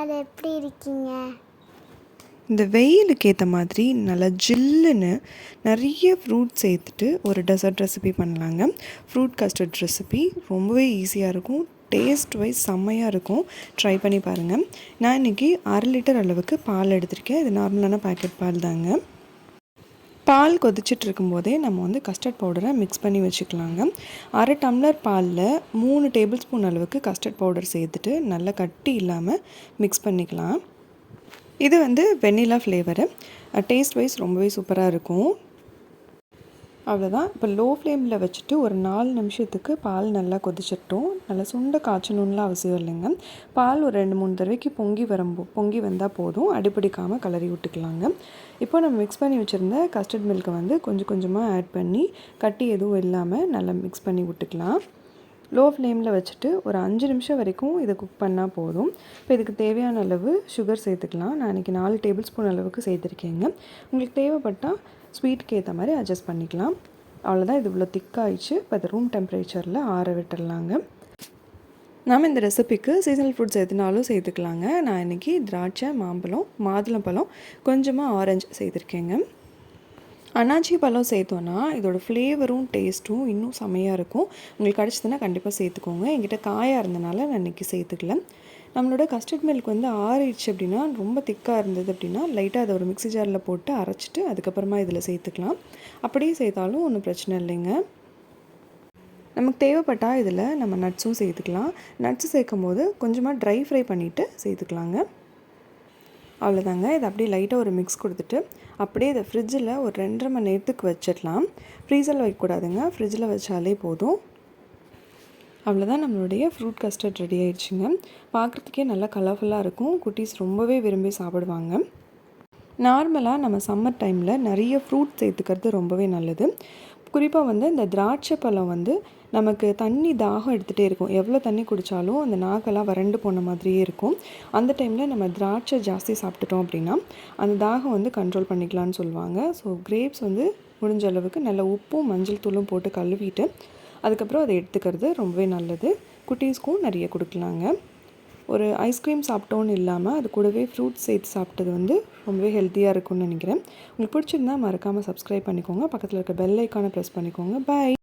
எல்லாரும் எப்படி இருக்கீங்க? இந்த வெயிலுக்கு ஏற்ற மாதிரி நல்லா ஜில்லுன்னு நிறைய ஃப்ரூட் சேர்த்துட்டு ஒரு டெசர்ட் ரெசிபி பண்ணலாங்க. ஃப்ரூட் கஸ்டர்ட் ரெசிபி ரொம்பவே ஈஸியாக இருக்கும். டேஸ்ட் வைஸ் செம்மையாக இருக்கும். ட்ரை பண்ணி பாருங்கள் நான் இன்றைக்கி அரை லிட்டர் அளவுக்கு பால் எடுத்திருக்கேன். இது நார்மலான பேக்கெட் பால் தாங்க பால் கொதிச்சிட்டு இருக்கும்போதே நம்ம வந்து கஸ்டர்ட் பவுடரை மிக்ஸ் பண்ணி வச்சுக்கலாங்க. அரை டம்ளர் பாலில் மூணு டேபிள் ஸ்பூன் அளவுக்கு கஸ்டர்ட் பவுடர் சேர்த்துட்டு நல்லா கட்டி இல்லாமல் மிக்ஸ் பண்ணிக்கலாம். இது வந்து வெண்ணிலா ஃப்ளேவரு டேஸ்ட் வைஸ் ரொம்பவே சூப்பராக இருக்கும். அவ்வளோதான் இப்போ லோ ஃப்ளேமில் வச்சுட்டு ஒரு நாலு நிமிஷத்துக்கு பால் நல்லா கொதிச்சிட்டோம். நல்லா சுண்ட காய்ச்சணும்லாம் அவசியம் இல்லைங்க. பால் ஒரு ரெண்டு மூணு தடவைக்கு பொங்கி வரும்போ பொங்கி வந்தால் போதும். அடிப்பிடிக்காமல் கலரி விட்டுக்கலாங்க. இப்போ நம்ம மிக்ஸ் பண்ணி வச்சுருந்த கஸ்டர்ட் மில்கை வந்து கொஞ்சம் கொஞ்சமாக ஆட் பண்ணி கட்டி எதுவும் இல்லாமல் நல்லா மிக்ஸ் பண்ணி விட்டுக்கலாம். லோ ஃப்ளேமில் வச்சுட்டு ஒரு அஞ்சு நிமிஷம் வரைக்கும் இதை குக் பண்ணால் போதும். இப்போ இதுக்கு தேவையான அளவு சுகர் சேர்த்துக்கலாம். நான் இன்றைக்கி நாலு டேபிள் ஸ்பூன் அளவுக்கு சேர்த்துருக்கேங்க. உங்களுக்கு தேவைப்பட்டால் ஸ்வீட்டுக்கு ஏற்ற மாதிரி அட்ஜஸ்ட் பண்ணிக்கலாம். அவ்வளோதான் இது இவ்வளோ திக்காகிடுச்சு இப்போ அது ரூம் டெம்பரேச்சரில் ஆற விட்டுடலாங்க நாம் இந்த ரெசிபிக்கு சீசனல் ஃப்ரூட்ஸ் எதுனாலும் சேர்த்துக்கலாங்க. நான் இன்றைக்கி திராட்சை மாம்பழம் மாதுளம்பழம் கொஞ்சமாக ஆரஞ்சு சேர்த்துருக்கேங்க. அன்னாச்சி பழம் சேர்த்தோன்னா இதோடய ஃப்ளேவரும் டேஸ்ட்டும் இன்னும் செம்மையாக இருக்கும். உங்களுக்கு கிடச்சிதுன்னா கண்டிப்பாக சேர்த்துக்கோங்க. என்கிட்ட காயாக இருந்தனால நான் இன்றைக்கி சேர்த்துக்கல. நம்மளோட கஸ்டர்ட் மில்க் வந்து ஆறிடுச்சு அப்படின்னா ரொம்ப திக்காக இருந்தது அப்படின்னா லைட்டாக அதை ஒரு மிக்ஸி ஜாரில் போட்டு அரைச்சிட்டு அதுக்கப்புறமா இதில் சேர்த்துக்கலாம். அப்படியே சேர்த்தாலும் ஒன்றும் பிரச்சனை இல்லைங்க. நமக்கு தேவைப்பட்டால் இதில் நம்ம நட்ஸும் சேர்த்துக்கலாம். நட்ஸ் சேர்க்கும் போது கொஞ்சமாக ட்ரை ஃப்ரை பண்ணிவிட்டு சேர்த்துக்கலாங்க. அவ்வளோதாங்க. இதை அப்படியே லைட்டாக ஒரு மிக்ஸ் கொடுத்துட்டு அப்படியே இதை ஃப்ரிட்ஜில் ஒரு ரெண்டரை மணி நேரத்துக்கு வச்சிடலாம். ஃப்ரீசரில் வைக்கக்கூடாதுங்க. ஃப்ரிட்ஜில் வச்சாலே போதும். அவ்வளோதான் நம்மளுடைய ஃப்ரூட் கஸ்டர்ட் ரெடி ஆயிடுச்சுங்க. பார்க்குறதுக்கே நல்லா கலர்ஃபுல்லாக இருக்கும். குட்டீஸ் ரொம்பவே விரும்பி சாப்பிடுவாங்க. நார்மலாக நம்ம சம்மர் டைமில் நிறைய ஃப்ரூட் சேர்த்துக்கிறது ரொம்பவே நல்லது. குறிப்பாக வந்து இந்த திராட்சை பழம் வந்து நமக்கு தண்ணி தாகம் எடுத்துகிட்டே இருக்கும். எவ்வளோ தண்ணி குடித்தாலும் அந்த நாக்கெல்லாம் வறண்டு போன மாதிரியே இருக்கும். அந்த டைமில் நம்ம திராட்சை ஜாஸ்தி சாப்பிட்டுட்டோம் அப்படின்னா அந்த தாகம் வந்து கண்ட்ரோல் பண்ணிக்கலாம்னு சொல்லுவாங்க. ஸோ கிரேப்ஸ் வந்து முடிஞ்ச அளவுக்கு நல்ல உப்பும் மஞ்சள் தூளும் போட்டு கழுவிட்டு அதுக்கப்புறம் அதை எடுத்துக்கிறது ரொம்பவே நல்லது. குட்டீஸ்க்கும் நிறைய கொடுக்கலாங்க. ஒரு ஐஸ்கிரீம் சாப்பிட்டோன்னு இல்லாமல் அது கூடவே ஃப்ரூட்ஸ் சேர்த்து சாப்பிட்டது வந்து ரொம்பவே ஹெல்த்தியாக இருக்கும்னு நினைக்கிறேன். உங்களுக்கு பிடிச்சிருந்தா மறக்காமல் சப்ஸ்கிரைப் பண்ணிக்கோங்க. பக்கத்தில் இருக்க பெல் ஐக்கானை ப்ரெஸ் பண்ணிக்கோங்க. பாய்